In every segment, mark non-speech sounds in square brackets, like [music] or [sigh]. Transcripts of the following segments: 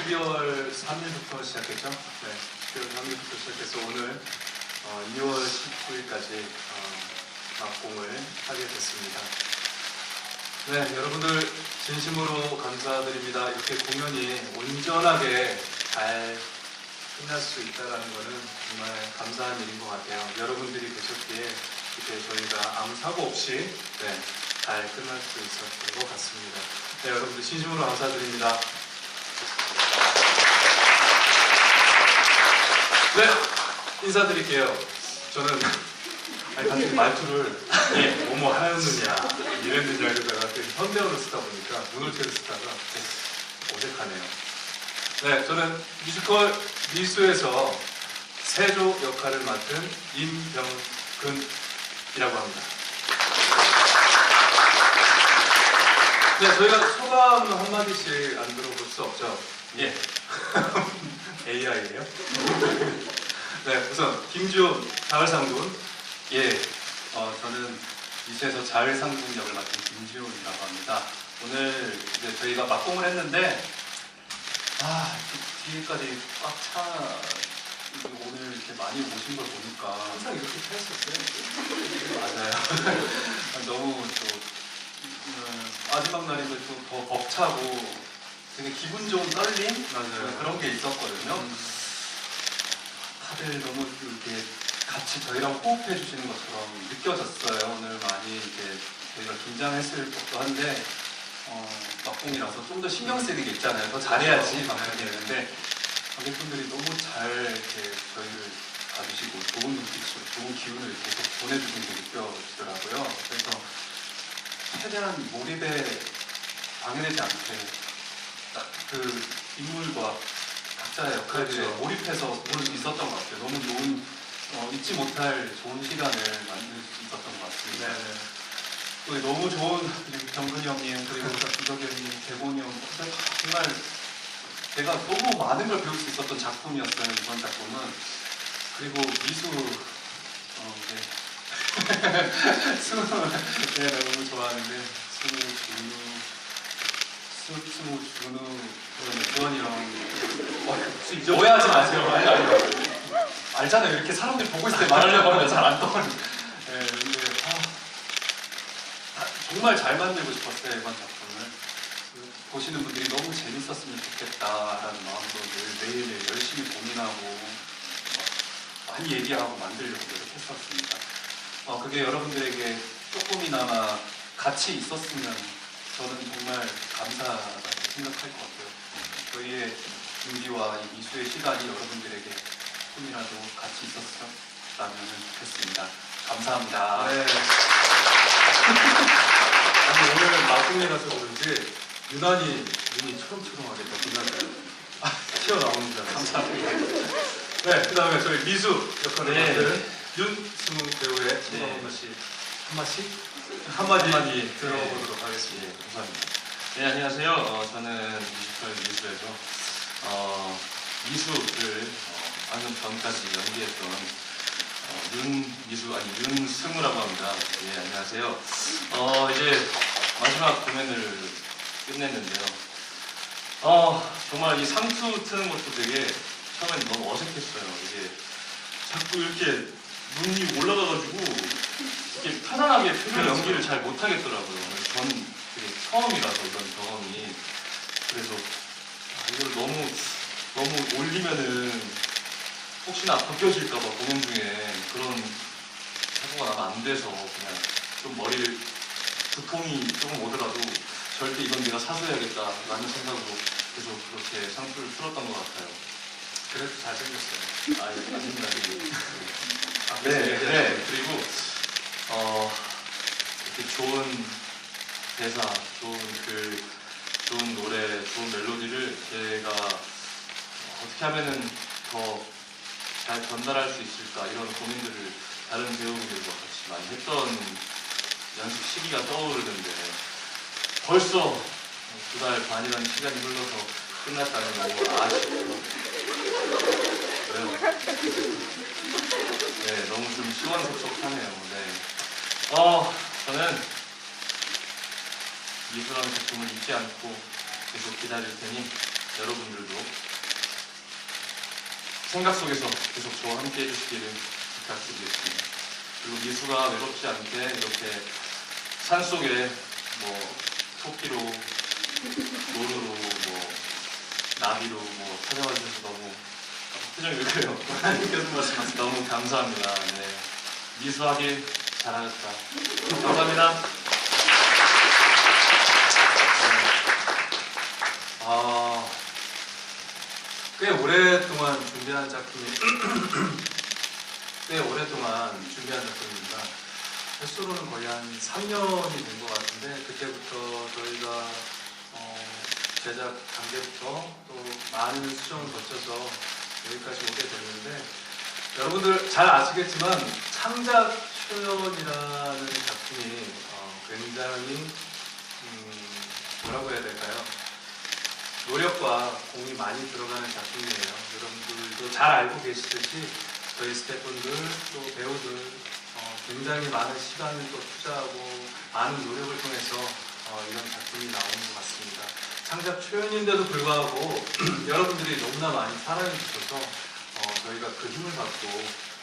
12월 3일부터 시작했죠. 네, 12월 3일부터 시작해서 오늘 어, 2월 19일까지 어, 막공을 하게 됐습니다. 네, 여러분들 진심으로 감사드립니다. 이렇게 공연이 온전하게 잘 끝날 수 있다는 것은 정말 감사한 일인 것 같아요. 여러분들이 계셨기에 이렇게 저희가 아무 사고 없이 네, 잘 끝날 수 있었던 것 같습니다. 네, 여러분들 진심으로 감사드립니다. 네, 인사드릴게요. 저는 아니 갑자기 말투를 예, 뭐뭐 하였느냐 이랬느냐 그러다가 그 현대어를 쓰다 보니까 문을체를 쓰다가 좀 어색하네요. 네, 저는 뮤지컬 미수에서 세조 역할을 맡은 임병근이라고 합니다. 네, 저희가 소감 한마디씩 안 들어볼 수 없죠. 예. [laughs] AI예요? 네, 우선 김주호 자을상군. 예, 어, 저는 미수에서 자을상군 역을 맡은 김지훈이라고 합니다. 오늘 이제 저희가 막공을 했는데 아 뒤- 뒤에까지 꽉 차. 오늘 이렇게 많이 오신 걸 보니까 항상 이렇게 했었어요. 맞아요. [laughs] 너무 또 날인데 또더 벅차고 되게 기분 좋은 떨림 맞아요. 그런 게 있었거든요. 음, 다들 너무 이렇게 같이 저희랑 호흡해 주시는 것처럼 느껴졌어요. 오늘 많이 이렇게 저희가 긴장했을 법도 한데 어, 막공이라서 좀 더 신경 쓰이는 게 있잖아요. 더 잘해야지 막 이렇게 되는데 관객분들이 너무 잘 이렇게 저희를 봐주시고 좋은 눈빛으로 좋은 기운을 계속 보내주시는 게 느껴지더라고요. 그래서 최대한 몰입에 방해되지 않게 딱 그 인물과 각자의 역할에 그렇죠. 몰입해서 볼수 있었던 것 같아요. 너무 좋은 어, 잊지 못할 좋은 시간을 만들 수 있었던 것 같습니다. 네. 또 너무 좋은 그리고 병근이 형님 그리고 구덕이 형님, 개곤이 형 정말 제가 너무 많은 걸 배울 수 있었던 작품이었어요 이번 작품은 그리고 미수 어, 네. [laughs] 스무 네 너무 좋아하는데 스무 준우 스- 스무 준우 그다음에 주원이 형 어, 혹시 잊어버리지 오해하지 마세요 아니, 아니. 알잖아요 이렇게 사람들이 보고 있을 때 말하려고 하면 잘 안 떠올려 네, 근데 아, 다- 정말 잘 만들고 싶었어요 이번 작품을 그 보시는 분들이 너무 재밌었으면 좋겠다라는 마음으로 늘 매일 열심히 고민하고 어, 많이 얘기하고 만들려고 노력했었습니다. 어, 그게 여러분들에게 조금이나마 가치 있었으면 저는 정말 감사하다고 생각할 것 같아요. 저희의 준비와 이 미수의 시간이 여러분들에게 조금이라도 가치 있었다면 좋겠습니다. 감사합니다. 네. 아니 오늘 막공이라서 그런지 유난히 눈이 초롱초롱하게 더 빛났어요. 아, 튀어나오는 줄 알았어요. 감사합니다. 네, 그 다음에 저희 미수 역할을 네. 맡은 윤승우 배우의 네. 한 번씩 한 마씩 한마디 한마디. 들어보도록 하겠습니다. 예, 감사합니다. 네, 안녕하세요. 어, 저는 뮤지컬 미수에서 어, 미수를 어, 방금 전까지 연기했던 어, 윤미수 아니 윤승우라고 합니다. 예, 안녕하세요. 어, 이제 마지막 공연을 끝냈는데요. 어, 정말 이 상투 트는 것도 되게 처음엔 너무 어색했어요. 이게 자꾸 이렇게 눈이 올라가가지고 이렇게 편안하게 표정 연기를 잘 못하겠더라고요. 전 되게 처음이라서 이런 경험이 그래서 아, 이걸 너무 너무 올리면은 혹시나 벗겨질까봐 공연 중에 그런 사고가 나면 안 돼서 그냥 좀 머리를 두통이 조금 오더라도 절대 이건 내가 사수해야겠다라는 생각으로 계속 그렇게 상투를 풀었던 것 같아요. 그래도 잘생겼어요. 아, 예, 아닙니다. 이게. 아, 네, 네. 그리고 어, 이렇게 좋은 대사, 좋은 글, 좋은 노래, 좋은 멜로디를 제가 어떻게 하면은 더 잘 전달할 수 있을까 이런 고민들을 다른 배우분들과 같이 많이 했던 연습 시기가 떠오르는데 벌써 두 달 반이라는 시간이 흘러서 끝났다는 게 너무 아쉽고? 네, 너무 좀 시원섭섭하네요. 네. 어, 저는 미술하는 작품을 잊지 않고 계속 기다릴 테니 여러분들도 생각 속에서 계속 저와 함께 해주시기를 부탁드리겠습니다. 그리고 미수가 외롭지 않게 이렇게 산 속에 뭐 토끼로, 노루로, 뭐 나비로 뭐 찾아와 주셔서 너무 표정이 왜 그래요? 하나님께서 말씀하셔서 너무 감사합니다. 네. 미수하길 잘하셨다. 감사합니다. 꽤 오랫동안 준비한 작품이 [clears throat] 꽤 오랫동안 준비한 작품입니다. 횟수로는 거의 한 3년이 된 것 같은데 그때부터 저희가 어, 제작 단계부터 또 많은 수정을 거쳐서 여기까지 오게 됐는데 여러분들 잘 아시겠지만 창작 초연이라는 작품이 어, 굉장히 음, 뭐라고 해야 될까요? 노력과 공이 많이 들어가는 작품이에요. 여러분들도 잘 알고 계시듯이 저희 스태프분들 또 배우들 어, 굉장히 많은 시간을 또 투자하고 많은 노력을 통해서 어, 이런 작품이 나오는 것 같습니다. 창작 초연인데도 불구하고 [clears throat] 여러분들이 너무나 많이 사랑해 주셔서 어, 저희가 그 힘을 받고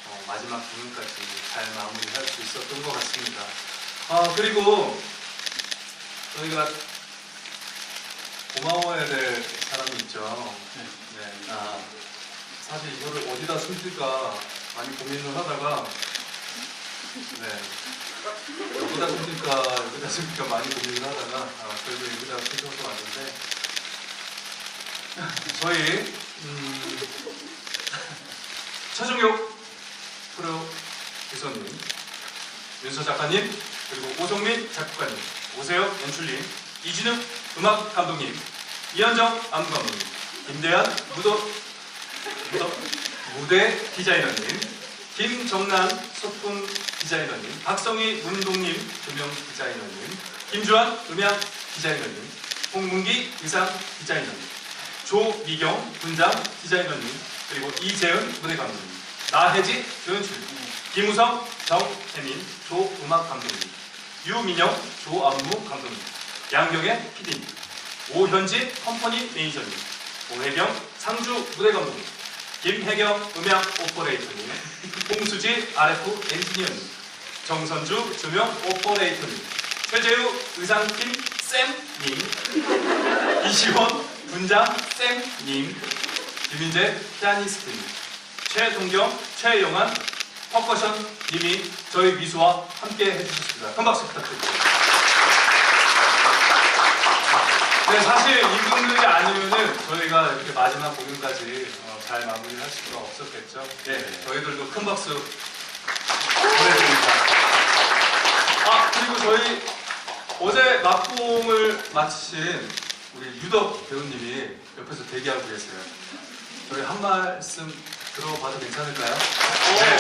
어, 마지막 부분까지 잘 마무리할 수 있었던 것 같습니다. 아 그리고 저희가 고마워해야 될 사람이 있죠. 네. 아, 사실 이거를 어디다 숨길까 많이 고민을 하다가 네. 여기다 숨길까 여기다 숨길까 많이 고민을 하다가 아, 그래도 여기다 숨겨서 왔는데 저희 음, [laughs] 최종혁 프로 기소님 윤서 작가님 그리고 오정민 작가님 오세요 연출님 이진욱 음악 감독님 이현정 안무 감독님 김대한 무도 무도 무대 디자이너님 김정란 소품 디자이너님 박성희 문동님 조명 디자이너님 김주환 음향 디자이너님 홍문기 의상 디자이너님 조미경 분장 디자이너님 그리고 이재은 무대 감독님 나혜지 조연출 김우성 정혜민 조음악 감독님 유민영 조안무 감독님 양경의 PD님 오현지 컴퍼니 매니저님 오혜경 상주 무대 감독님 김혜경 음향 오퍼레이터님 홍수지 RF 엔지니어님 정선주 조명 오퍼레이터님 최재우 의상팀 쌤님 이시원 분장 쌤님 김민재 피아니스트님 최동경 최영환 퍼커션님이 저희 미수와 함께 해주셨습니다. 큰 박수 부탁드립니다. 네, 사실 이분들이 아니면은 저희가 이렇게 마지막 공연까지 어, 잘 마무리를 할 수가 없었겠죠. 네, 저희들도 큰 박수 보내드립니다. 아, 그리고 저희 어제 막공을 마치신 우리 유덕 배우님이 옆에서 대기하고 계세요. 저희 한 말씀 들어봐도 괜찮을까요? 네.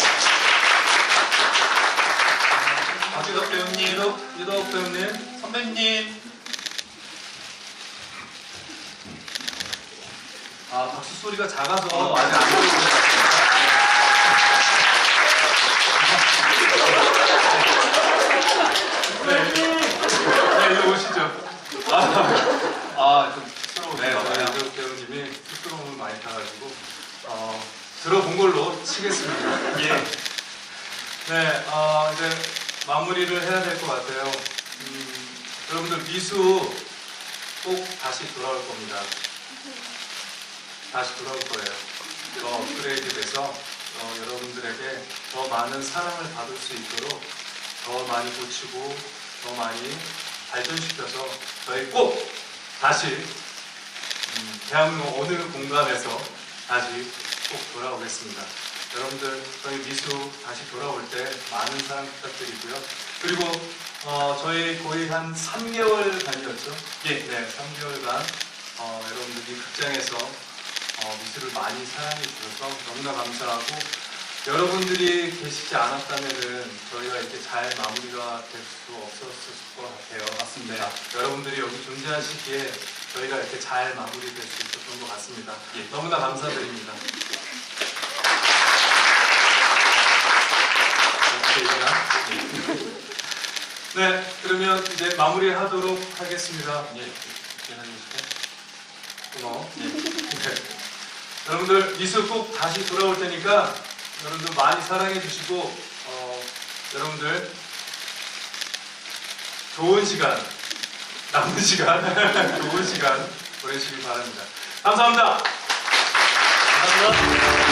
박유덕 배우님, 유덕, 유덕 배우님, 선배님. 아, 박수 소리가 작아서 아직 안 들리는 것 같아요. 네, 네, 이리 오시죠. 아, 아, 좀 쑥스러우네요. 네, 유덕 배우님이 쑥스러움을 많이 타가지고 어, 들어본 걸로 치겠습니다. [laughs] 예. 네, 어, 이제 마무리를 해야 될 것 같아요. 음, 여러분들 미수 꼭 다시 돌아올 겁니다. [laughs] 다시 돌아올 거예요. 더 업그레이드 돼서 어, 여러분들에게 더 많은 사랑을 받을 수 있도록 더 많이 고치고 더 많이 발전시켜서 저희 꼭 다시 음, 대한민국 어느 공간에서 다시 꼭 돌아오겠습니다. 여러분들 저희 미수 다시 돌아올 때 많은 사랑 부탁드리고요. 그리고 어, 저희 거의 한 3개월간이었죠? 예, 네, 3개월간 어, 여러분들이 극장에서 어, 미수를 많이 사랑해 주셔서 너무나 감사하고 여러분들이 계시지 않았다면은 저희가 이렇게 잘 마무리가 될 수 없었을 것 같아요. 맞습니다. 여러분들이 여기 존재하시기에 저희가 이렇게 잘 마무리될 수 있었던 것 같습니다. 예. 너무나 감사드립니다. 네, 그러면 이제 마무리하도록 하겠습니다. 예, 해주실까요? 고마워. 예. [laughs] 여러분들 미술 꼭 다시 돌아올 테니까 여러분들 많이 사랑해 주시고 어, 여러분들 좋은 시간 남은 시간 [laughs] 좋은 시간 보내시길 바랍니다. 감사합니다. 감사합니다.